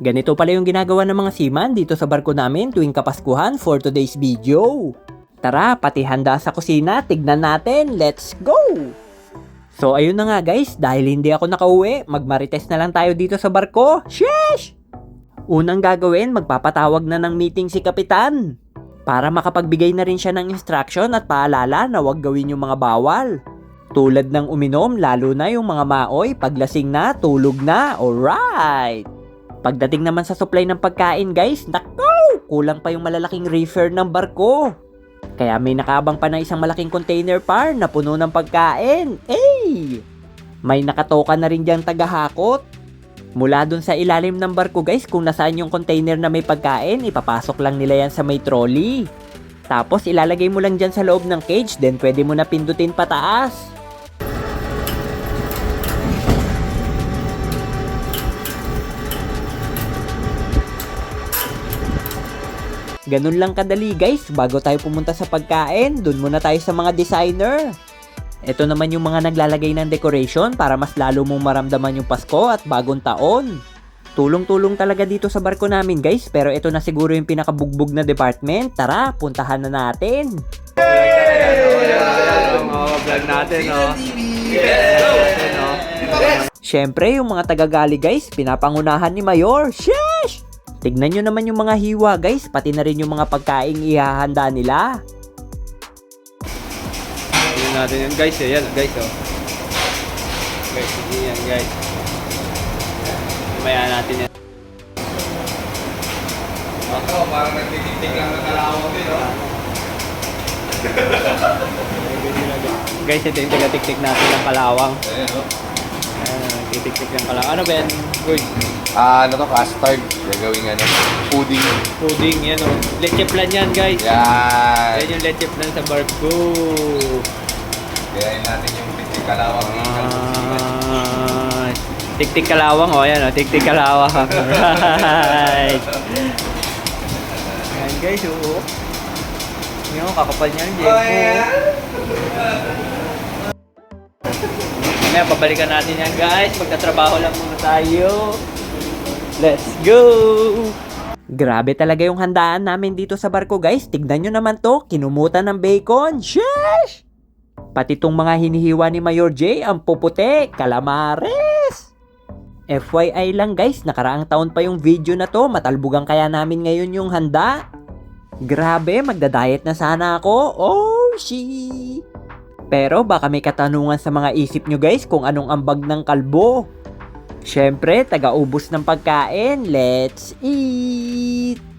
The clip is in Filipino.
Ganito pala yung ginagawa ng mga seaman dito sa barko namin tuwing kapaskuhan for today's video. Tara, pati handa sa kusina, tignan natin, let's go! So ayun na nga guys, dahil hindi ako nakauwi, magmarites na lang tayo dito sa barko. Sheesh! Unang gagawin, magpapatawag na ng meeting si Kapitan. Para makapagbigay na rin siya ng instruction at paalala na huwag gawin yung mga bawal. Tulad ng uminom, lalo na yung mga maoy, paglasing na, tulog na, alright! Pagdating naman sa supply ng pagkain guys, nako! Kulang pa yung malalaking reefer ng barko. Kaya may nakabang pa ng isang malaking container par na puno ng pagkain. Hey! May nakatoka na rin diyang tagahakot. Mula dun sa ilalim ng barko guys, kung nasaan yung container na may pagkain, ipapasok lang nila yan sa may trolley. Tapos ilalagay mo lang dyan sa loob ng cage, then pwede mo na pindutin pataas. Ganun lang kadali guys, bago tayo pumunta sa pagkain, dun muna tayo sa mga designer. Ito naman yung mga naglalagay ng decoration para mas lalo mong maramdaman yung Pasko at bagong taon. Tulong-tulong talaga dito sa barko namin guys, pero ito na siguro yung pinakabugbog na department. Tara, puntahan na natin. Oh, vlog natin, oh. Siyempre, yung mga tagagali guys, pinapangunahan ni Mayor. Sheesh! Tignan nyo naman yung mga hiwa guys, pati na rin yung mga pagkaing ihahanda nila. Tingnan natin yan, guys. eh. Yan, guys, oh. Guys, hindi yan, guys. Mamaya natin yan. Ako, parang nagtitik lang ng kalawang din, oh. Guys, ito yung taga-tiktik natin ng kalawang. Ayan, oh. Ayan, nagtitiktik ng kalawang. Ano yan? Uy, Ah, ano to, custard. Gagawin ano, pudding. pudding yan, oh. Leche plan yan, guys. Yan. Yan yung leche plan sa barko. Gayahin natin yung pitik kalawang. Ah, tiktik kalawang, oh, yan, oh. Tiktik kalawang. Right. Ayan, guys, oh. Yung kakapal niya, Jempo. Oh, yeah. Mamaya, babalikan natin yan guys. Magtatrabaho lang muna tayo. Let's go! Grabe talaga yung handaan namin dito sa barko guys. Tignan nyo naman to, kinumutan ng bacon. Sheesh! Pati tong mga hinihiwa ni Mayor J, ang puputi, calamares! FYI lang guys, nakaraang taon pa yung video na to, matalbugan kaya namin ngayon yung handa. Grabe, magda-diet na sana ako. Oh, she! Pero baka may katanungan sa mga isip nyo guys kung anong ambag ng kalbo. Siyempre, taga-ubos ng pagkain. Let's eat!